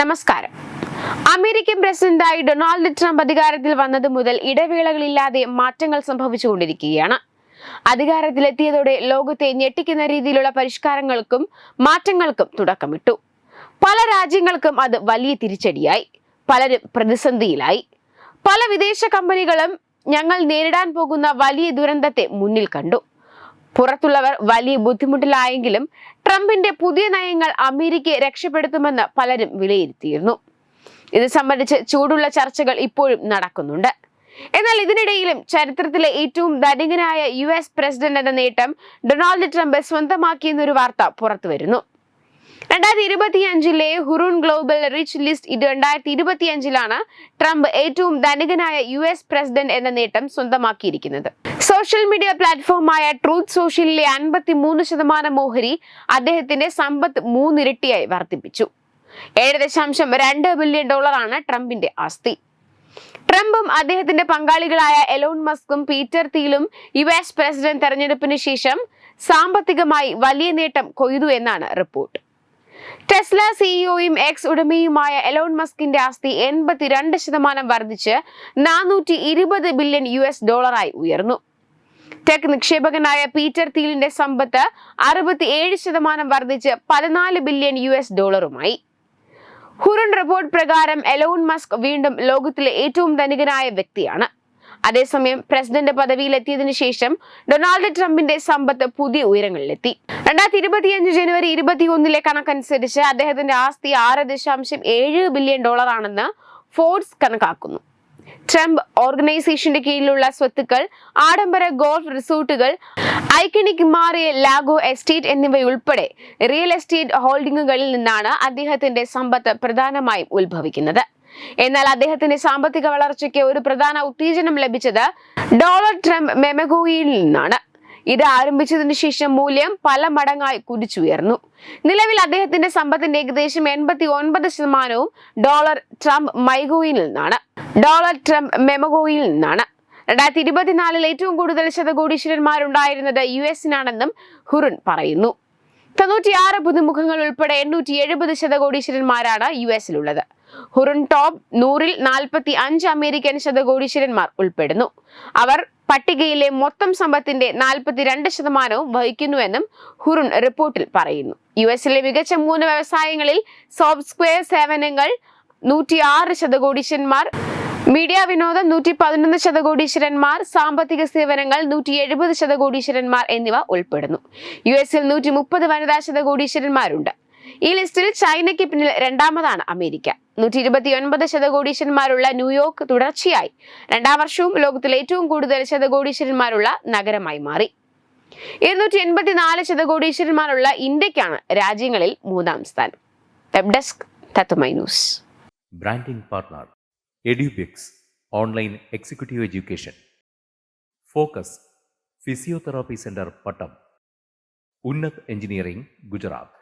നമസ്കാരം. അമേരിക്കൻ പ്രസിഡന്റായി Donald Trump അധികാരത്തിൽ വന്നത് മുതൽ ഇടവേളകളില്ലാതെ മാറ്റങ്ങൾ സംഭവിച്ചുകൊണ്ടിരിക്കുകയാണ്. അധികാരത്തിലെത്തിയതോടെ ലോകത്തെ ഞെട്ടിക്കുന്ന രീതിയിലുള്ള പരിഷ്കാരങ്ങൾക്കും മാറ്റങ്ങൾക്കും തുടക്കമിട്ടു. പല രാജ്യങ്ങൾക്കും അത് വലിയ തിരിച്ചടിയായി. പലരും പ്രതിസന്ധിയിലായി. പല വിദേശ കമ്പനികളും ഞങ്ങൾ നേരിടാൻ പോകുന്ന വലിയ ദുരന്തത്തെ മുന്നിൽ കണ്ടു. പുറത്തുള്ളവർ വലിയ ബുദ്ധിമുട്ടിലായെങ്കിലും ട്രംപിന്റെ പുതിയ നയങ്ങൾ അമേരിക്കയെ രക്ഷപ്പെടുത്തുമെന്ന് പലരും വിലയിരുത്തിയിരുന്നു. ഇത് സംബന്ധിച്ച് ചൂടുള്ള ചർച്ചകൾ ഇപ്പോഴും നടക്കുന്നുണ്ട്. എന്നാൽ ഇതിനിടയിലും ചരിത്രത്തിലെ ഏറ്റവും ധനികനായ യു എസ് പ്രസിഡന്റ് എന്ന നേട്ടം ഡൊണാൾഡ് ട്രംപ് സ്വന്തമാക്കിയെന്നൊരു വാർത്ത പുറത്തുവരുന്നു. രണ്ടായിരത്തി ഇരുപത്തിയഞ്ചിലെ ഹുറൂൺ ഗ്ലോബൽ റിച്ച് ലിസ്റ്റ് രണ്ടായിരത്തി ഇരുപത്തിയഞ്ചിലാണ് ട്രംപ് ഏറ്റവും ധനികനായ യു എസ് പ്രസിഡന്റ് എന്ന നേട്ടം സ്വന്തമാക്കിയിരിക്കുന്നത്. സോഷ്യൽ മീഡിയ പ്ലാറ്റ്ഫോമായ ട്രൂത്ത് സോഷ്യലിലെ അൻപത്തി മൂന്ന് ശതമാനം ഓഹരി അദ്ദേഹത്തിന്റെ സമ്പത്ത് മൂന്നിരട്ടിയായി വർദ്ധിപ്പിച്ചു. ഏഴ് ദശാംശം രണ്ട് ബില്യൺ ഡോളറാണ് ട്രംപിന്റെ ആസ്തി. ട്രംപും അദ്ദേഹത്തിന്റെ പങ്കാളികളായ എലോൺ മസ്കും പീറ്റർ തീലും യു എസ് പ്രസിഡന്റ് തെരഞ്ഞെടുപ്പിന് ശേഷം സാമ്പത്തികമായി വലിയ നേട്ടം കൊയ്തു എന്നാണ് റിപ്പോർട്ട്. ടെസ്ല സിഇഒയും എക്സ് ഉടമയുമായ എലോൺ മസ്കിന്റെ ആസ്തി എൺപത്തിരണ്ട് ശതമാനം വർദ്ധിച്ച് നാനൂറ്റി ഇരുപത് ബില്യൺ യു എസ് ഡോളറായി ഉയർന്നു. ടെക് നിക്ഷേപകനായ പീറ്റർ തീലിന്റെ സമ്പത്ത് അറുപത്തിയേഴ് ശതമാനം വർദ്ധിച്ച് പതിനാല് ബില്യൺ യു എസ് ഡോളറുമായി. ഹുറൺ റിപ്പോർട്ട് പ്രകാരം എലോൺ മസ്ക് വീണ്ടും ലോകത്തിലെ ഏറ്റവും ധനികനായ വ്യക്തിയാണ്. അതേസമയം പ്രസിഡന്റ് പദവിയിലെത്തിയതിനു ശേഷം ഡൊണാൾഡ് ട്രംപിന്റെ സമ്പത്ത് പുതിയ ഉയരങ്ങളിലെത്തി. രണ്ടായിരത്തി ഇരുപത്തിയഞ്ച് ജനുവരി ഇരുപത്തിയൊന്നിലെ കണക്കനുസരിച്ച് അദ്ദേഹത്തിന്റെ ആസ്തി ആറ് ദശാംശം ഏഴ് ബില്യൺ ഡോളറാണെന്ന് ഫോർബ്സ് കണക്കാക്കുന്നു. ട്രംപ് ഓർഗനൈസേഷന്റെ കീഴിലുള്ള സ്വത്തുക്കൾ ആഡംബര ഗോൾഫ് റിസോർട്ടുകൾ ഐക്കണിക് മാറിയ ലാഗോ എസ്റ്റേറ്റ് എന്നിവയുൾപ്പെടെ റിയൽ എസ്റ്റേറ്റ് ഹോൾഡിംഗുകളിൽ നിന്നാണ് അദ്ദേഹത്തിന്റെ സമ്പത്ത് പ്രധാനമായും ഉത്ഭവിക്കുന്നത്. എന്നാൽ അദ്ദേഹത്തിന്റെ സാമ്പത്തിക വളർച്ചയ്ക്ക് ഒരു പ്രധാന ഉത്തേജനം ലഭിച്ചത് ഡോളർ ട്രംപ് മെമഗോയിൽ നിന്നാണ്. ഇത് ആരംഭിച്ചതിനു ശേഷം മൂല്യം പല മടങ്ങായി കുതിച്ചുയർന്നു. നിലവിൽ അദ്ദേഹത്തിന്റെ സമ്പത്തിന്റെ ഏകദേശം എൺപത്തി ഒൻപത് ശതമാനവും ഡോളർ ട്രംപ് മൈഗോയിൽ നിന്നാണ്. ഡോളർ ട്രംപ് മെമഗോയിൽ നിന്നാണ്. രണ്ടായിരത്തി ഇരുപത്തിനാലിൽ ഏറ്റവും കൂടുതൽ ശതകോടീശ്വരന്മാരുണ്ടായിരുന്നത് യു എസിനാണെന്നും ഹുറുൻ പറയുന്നു. തൊണ്ണൂറ്റിയാറ് പുതുമുഖങ്ങൾ ഉൾപ്പെടെ എണ്ണൂറ്റി എഴുപത് ശതകോടീശ്വരന്മാരാണ് യു എസിലുള്ളത്. ഹുറുൻ ടോപ്പ് നൂറിൽ നാൽപ്പത്തി അഞ്ച് അമേരിക്കൻ ശതകോടീശ്വരന്മാർ ഉൾപ്പെടുന്നു. അവർ പട്ടികയിലെ മൊത്തം സമ്പത്തിന്റെ നാൽപ്പത്തിരണ്ട് ശതമാനവും വഹിക്കുന്നുവെന്നും ഹുറുൺ റിപ്പോർട്ടിൽ പറയുന്നു. യു എസിലെ മികച്ച മൂന്ന് വ്യവസായങ്ങളിൽ സോഫ്റ്റ്വെയർ സേവനങ്ങൾ നൂറ്റിയാറ് ശതകോടീശ്വരന്മാർ മീഡിയ വിനോദം നൂറ്റി പതിനൊന്ന് ശതകോടീശ്വരന്മാർ സാമ്പത്തിക സേവനങ്ങൾ നൂറ്റി എഴുപത് ശതകോടീശ്വരന്മാർ എന്നിവ ഉൾപ്പെടുന്നു. യു എസിൽ നൂറ്റി മുപ്പത് വനിതാ ശതകോടീശ്വരന്മാരുണ്ട്. ഈ ലിസ്റ്റിൽ ചൈനയ്ക്ക് പിന്നിൽ രണ്ടാമതാണ് അമേരിക്ക. നൂറ്റി ഇരുപത്തി ഒൻപത് ശതകോടീശ്വരന്മാരുള്ള ന്യൂയോർക്ക് തുടർച്ചയായി. രണ്ടാം വർഷവും ലോകത്തിലെ ഏറ്റവും കൂടുതൽ ശതകോടീശ്വരന്മാരുള്ള നഗരമായി മാറി. ഇരുന്നൂറ്റി എൺപത്തിനാല് ശതകോടീശ്വരന്മാരുള്ള ഇന്ത്യക്കാണ് രാജ്യങ്ങളിൽ മൂന്നാം സ്ഥാനം. വെബ് ഡെസ്ക് തത്തുമൈ news branding partner Edubix online executive education focus physiotherapy centre Pattom Unnath engineering Gujarat